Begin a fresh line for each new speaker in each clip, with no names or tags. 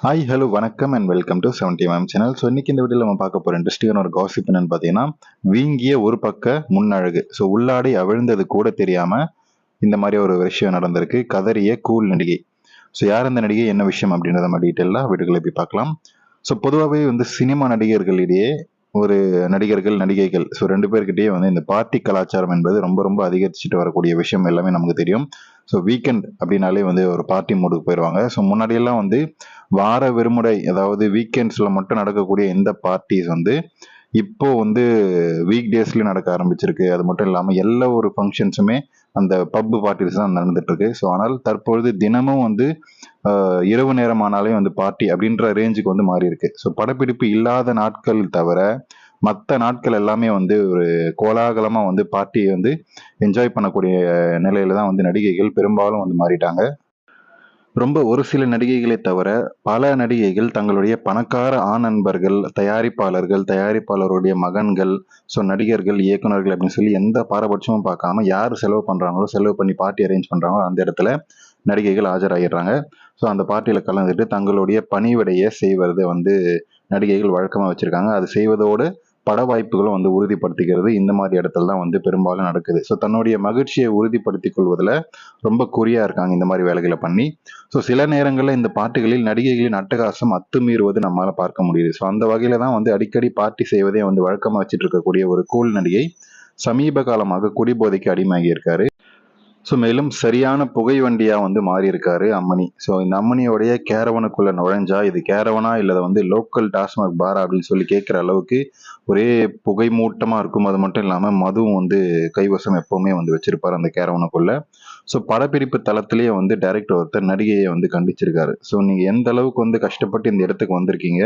Hi hello வணக்கம் and welcome to seventy ma'am channel so இன்னைக்கு இந்த வீடியோவில் நம்ம பார்க்க போகிற இன்ட்ரெஸ்டிங்கான ஒரு காசிப் என்னன்னு பார்த்தீங்கன்னா வீங்கிய ஒரு பக்க முன்னழகு. ஸோ உள்ளாடை அவிழ்ந்தது கூட தெரியாமல் இந்த மாதிரி ஒரு விஷயம் நடந்திருக்கு. கதறிய கூல் நடிகை. ஸோ யார் அந்த நடிகை என்ன விஷயம் அப்படின்றத நம்ம டீட்டெயிலாக வீடுகளை போய் பார்க்கலாம். ஸோ பொதுவாகவே வந்து சினிமா நடிகர்களிடையே ஒரு நடிகர்கள் நடிகைகள். ஸோ ரெண்டு பேர்கிட்டயே வந்து இந்த பார்ட்டி கலாச்சாரம் என்பது ரொம்ப ரொம்ப அதிகரிச்சுட்டு வரக்கூடிய விஷயம் எல்லாமே நமக்கு தெரியும். ஸோ வீக்கெண்ட் அப்படின்னாலே வந்து ஒரு பார்ட்டி மூடுக்கு போயிடுவாங்க ஸோ முன்னாடியெல்லாம் வந்து வார விடுமுறை அதாவது வீக்கெண்ட்ஸில் மட்டும் நடக்கக்கூடிய எந்த பார்ட்டிஸ் வந்து இப்போ வந்து வீக் டேஸ்லயும் நடக்க ஆரம்பிச்சிருக்கு. அது மட்டும் இல்லாமல் எல்லா ஒரு ஃபங்க்ஷன்ஸுமே அந்த பப்பு பார்ட்டிஸ் தான் நடந்துட்டு இருக்கு ஸோ ஆனால் தற்பொழுது தினமும் வந்து இரவு நேரமானாலே வந்து பார்ட்டி அப்படின்ற ரேஞ்சுக்கு வந்து மாறி இருக்கு ஸோ படப்பிடிப்பு இல்லாத நாட்கள் தவிர மற்ற நாட்கள் எல்லாமே வந்து ஒரு கோலாகலமாக வந்து பார்ட்டியை வந்து என்ஜாய் பண்ணக்கூடிய நிலையில தான் வந்து நடிகைகள் பெரும்பாலும் வந்து மாறிட்டாங்க. ரொம்ப ஒரு சில நடிகைகளை தவிர பல நடிகைகள் தங்களுடைய பணக்கார ஆண் நண்பர்கள் தயாரிப்பாளர்கள் தயாரிப்பாளருடைய மகன்கள் ஸோ நடிகர்கள் இயக்குனர்கள் அப்படின்னு சொல்லி எந்த பாரபட்சமும் பார்க்காம யார் செலவு பண்ணுறாங்களோ செலவு பண்ணி பார்ட்டி அரேஞ்ச் பண்ணுறாங்களோ அந்த இடத்துல நடிகைகள் ஆஜராகிடுறாங்க. ஸோ அந்த பார்ட்டியில் கலந்துட்டு தங்களுடைய பணிவிடையை செய்வதை வந்து நடிகைகள் வழக்கமாக வச்சுருக்காங்க. அது செய்வதோடு பட வாய்ப்புகளும் வந்து உறுதிப்படுத்திக்கிறது. இந்த மாதிரி இடத்துல தான் வந்து பெரும்பாலும் நடக்குது. ஸோ தன்னுடைய மகிழ்ச்சியை உறுதிப்படுத்திக் கொள்வதில் ரொம்ப குறியாக இருக்காங்க இந்த மாதிரி வேலைகளை பண்ணி. ஸோ சில நேரங்களில் இந்த பாட்டுகளில் நடிகைகளின் அட்டகாசம் அத்துமீறுவது நம்மளால் பார்க்க முடியுது. ஸோ அந்த வகையில் தான் வந்து அடிக்கடி பார்ட்டி செய்வதே வந்து வழக்கமாக வச்சுட்டு இருக்கக்கூடிய ஒரு கூல் நடிகை சமீப காலமாக குடிபோதைக்கு அடிமையாகி இருக்காரு. ஸோ மேலும் சரியான புகை வண்டியாக வந்து மாறி இருக்காரு அம்மணி. ஸோ இந்த அம்மனியோடைய கேரவனுக்குள்ளே நுழைஞ்சா இது கேரவனா இல்லை வந்து லோக்கல் டாஸ்மாக் பாரா அப்படின்னு சொல்லி கேட்குற அளவுக்கு ஒரே புகை மூட்டமாக இருக்கும். அது மட்டும் இல்லாமல் மதுவும் வந்து கைவசம் எப்போவுமே வந்து வச்சிருப்பார் அந்த கேரவனுக்குள்ளே. ஸோ படப்பிடிப்பு தளத்திலேயே வந்து டைரக்டர் ஒருத்தர் நடிகையை வந்து கண்டிச்சிருக்காரு. ஸோ நீங்கள் எந்த அளவுக்கு வந்து கஷ்டப்பட்டு இந்த இடத்துக்கு வந்திருக்கீங்க?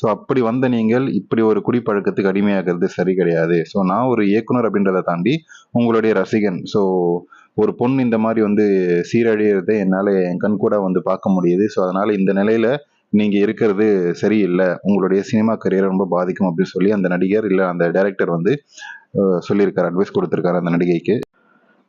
ஸோ அப்படி வந்த நீங்கள் இப்படி ஒரு குடிப்பழக்கத்துக்கு அடிமையாகிறது சரி கிடையாது. ஸோ நான் ஒரு இயக்குனர் அப்படின்றத தாண்டி உங்களுடைய ரசிகன். ஸோ ஒரு பொண்ணு இந்த மாதிரி வந்து சீரழியறதை என்னால் என் கண் கூட வந்து பார்க்க முடியுது. ஸோ அதனால் இந்த நிலையில் நீங்கள் இருக்கிறது சரியில்லை. உங்களுடைய சினிமா கரியரை ரொம்ப பாதிக்கும் அப்படின்னு சொல்லி அந்த நடிகர் இல்லை அந்த டைரக்டர் வந்து சொல்லியிருக்காரு அட்வைஸ் கொடுத்துருக்காரு அந்த நடிகைக்கு.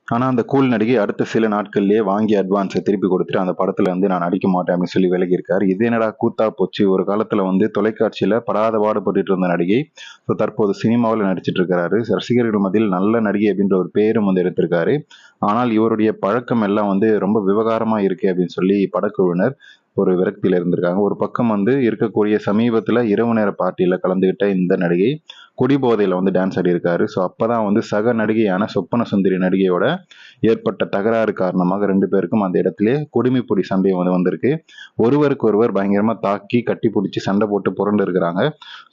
ஆனால் அந்த கூல் நடிகை அடுத்த சில நாட்கள்லேயே வாங்கி அட்வான்ஸை திருப்பி கொடுத்துட்டு அந்த படத்தில் வந்து நான் நடிக்க மாட்டேன் அப்படின்னு சொல்லி விலகி இருக்காரு இது என்னடா கூத்தா போச்சு? ஒரு காலத்தில் வந்து தொலைக்காட்சியில் படாத பாடுபட்டு இருந்த நடிகை ஸோ தற்போது சினிமாவில் நடிச்சிட்டு இருக்கிறாரு. ரசிகர்கள் மத்தியில் நல்ல நடிகை அப்படின்ற ஒரு பேரும் வந்து எடுத்திருக்காரு. ஆனால் இவருடைய பழக்கம் எல்லாம் வந்து ரொம்ப விவகாரமாக இருக்கு அப்படின்னு சொல்லி படக்குழுவினர் ஒரு விரக்தியில் இருந்திருக்காங்க. ஒரு பக்கம் வந்து இருக்கக்கூடிய சமீபத்தில் இரவு நேர பார்ட்டியில் கலந்துகிட்ட இந்த நடிகை குடிபோதையில் வந்து டான்ஸ் ஆடியிருக்காரு. ஸோ அப்போ தான் வந்து சக நடிகையான சொப்பன சுந்தரி நடிகையோட ஏற்பட்ட தகராறு காரணமாக ரெண்டு பேருக்கும் அந்த இடத்துலேயே குடிமைப்பொடி சண்டை வந்து வந்திருக்கு. ஒருவருக்கு ஒருவர் பயங்கரமாக தாக்கி கட்டி பிடிச்சி சண்டை போட்டு புரண்டு இருக்கிறாங்க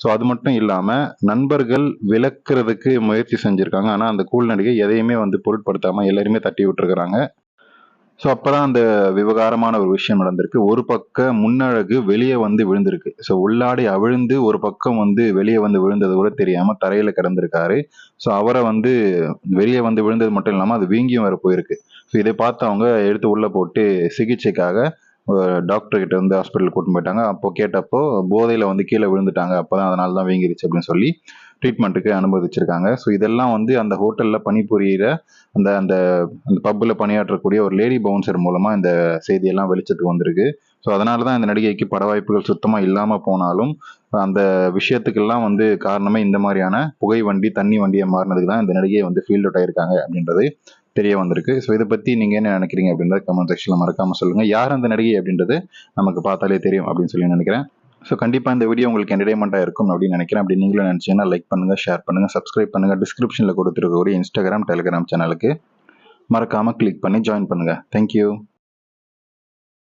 ஸோ அது மட்டும் இல்லாமல் நண்பர்கள் விளக்குறதுக்கு முயற்சி செஞ்சுருக்காங்க. ஆனால் அந்த கூழ் நடிகை எதையுமே வந்து பொருட்படுத்தாமல் எல்லாருமே தட்டி விட்டுருக்காங்க ஸோ அப்போதான் அந்த விவகாரமான ஒரு விஷயம் நடந்திருக்கு. ஒரு பக்கம் முன்னழகு வெளியே வந்து விழுந்திருக்கு. ஸோ உள்ளாடி அவிழ்ந்து ஒரு பக்கம் வந்து வெளியே வந்து விழுந்தது கூட தெரியாம தரையில கிடந்திருக்காரு. ஸோ அவரை வந்து வெளியே வந்து விழுந்தது மட்டும் இல்லாமல் அது வீங்கியும் வர போயிருக்கு. ஸோ இதை பார்த்து அவங்க எடுத்து உள்ள போட்டு சிகிச்சைக்காக டாக்டர் கிட்ட வந்து ஹாஸ்பிட்டல் கூட்டிட்டு போயிட்டாங்க. அப்போ கேட்டப்போ போதையில வந்து கீழே விழுந்துட்டாங்க. அப்போதான் அதனால தான் வீங்கிருச்சு அப்படின்னு சொல்லி ட்ரீட்மெண்ட்டுக்கு அனுமதிச்சிருக்காங்க. ஸோ இதெல்லாம் வந்து அந்த ஹோட்டலில் பணிபுரியிற அந்த அந்த அந்த பப்பில் பணியாற்றக்கூடிய ஒரு லேடி பவுன்சர் மூலமாக இந்த செய்தியெல்லாம் வெளிச்சத்துக்கு வந்திருக்கு. ஸோ அதனால தான் இந்த நடிகைக்கு பட வாய்ப்புகள் சுத்தமாக இல்லாமல் போனாலும் அந்த விஷயத்துக்கெல்லாம் வந்து காரணமே இந்த மாதிரியான புகை வண்டி தண்ணி வண்டியை மாறினதுக்கு தான் இந்த நடிகையை வந்து ஃபீல்ட் அவுட் ஆயிருக்காங்க அப்படின்றது தெரிய வந்திருக்கு. ஸோ இதை பற்றி நீங்கள் என்ன நினைக்கிறீங்க அப்படின்றத கமெண்ட் செக்ஷனில் மறக்காமல் சொல்லுங்கள் யார் அந்த நடிகை அப்படின்றது நமக்கு பார்த்தாலே தெரியும் அப்படின்னு சொல்லி நினைக்கிறேன். ஸோ கண்டிப்பாக இந்த வீடியோ உங்களுக்கு என்டர்டைன்மெண்ட்டாக இருக்கும் அப்படின்னு நினைக்கிறேன். அப்படி நீங்களும் நினச்சிங்கன்னா லைக் பண்ணுங்க ஷேர் பண்ணுங்கள் சப்ஸ்கிரைப் பண்ணுங்கள் டிஸ்கிரிப்ஷனில் கொடுத்துருக்கக்கூடிய இன்ஸ்டாகிராம் டெலிகிராம் சேனலுக்கு மறக்காமல் கிளிக் பண்ணி ஜாயின் பண்ணுங்கள் தேங்க்யூ